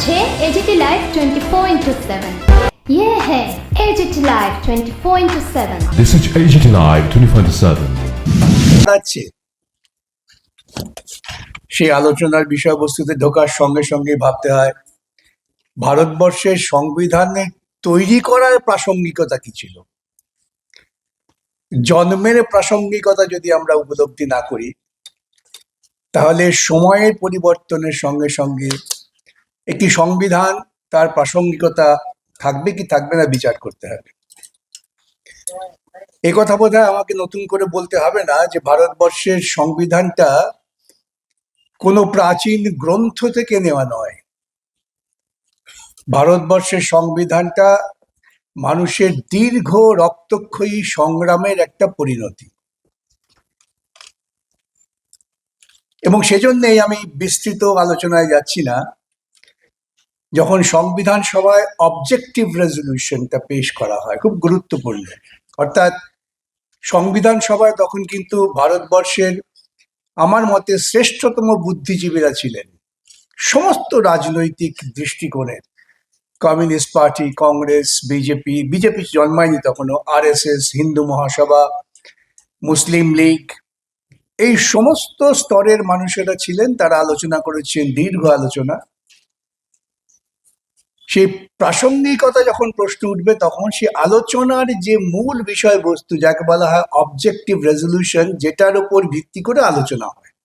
হচ্ছে AGT live twenty four into seven ইয়ে হ্যাঁ AGT live twenty four into seven This is AGT Live 24/7. দাঁড়াচ্ছে সেই আলোচনার বিষয়বস্তুতে ঢোকার সঙ্গে সঙ্গে ভাবতে হয় ভারতবর্ষের সংবিধানে তৈরি করার প্রাসঙ্গিকতা কি ছিল? জন্মের প্রাসঙ্গিকতা যদি আমরা উপলব্ধি না করি তাহলে সময়ের পরিবর্তনের সঙ্গে সঙ্গে একটি সংবিধান, তার প্রাসঙ্গিকতা থাকবে কি থাকবে না বিচার করতে হবে। এ কথা বোধ আমাকে নতুন করে বলতে হবে না যে ভারতবর্ষের সংবিধানটা কোনো প্রাচীন গ্রন্থ থেকে নেওয়া নয়। ভারতবর্ষের সংবিধানটা মানুষের দীর্ঘ রক্তক্ষয়ী সংগ্রামের একটা পরিণতি। এবং সেজন্যই আমি বিস্তৃত আলোচনায় যাচ্ছি না। যখন সংবিধান সভায় অবজেক্টিভ রেজলিউশনটা পেশ করা হয়, খুব গুরুত্বপূর্ণ। অর্থাৎ সংবিধান সভায় তখন কিন্তু ভারতবর্ষের আমার মতে শ্রেষ্ঠতম বুদ্ধিজীবীরা ছিলেন। সমস্ত রাজনৈতিক দৃষ্টিকোণের communist party, Congress, BJP BJP জন্মায়নি তখনও, আরএসএস, হিন্দু মহাসভা, মুসলিম লীগ, এই সমস্ত স্তরের মানুষেরা ছিলেন, তারা আলোচনা করেছেন, দীর্ঘ আলোচনা। সেই প্রাসঙ্গিকতা যখন প্রশ্ন উঠবে, তখন সেই আলোচনার যে মূল বিষয়বস্তু, যাকে বলা হয় অবজেক্টিভ রেজলিউশন যেটার উপর ভিত্তি করে আলোচনা হয়।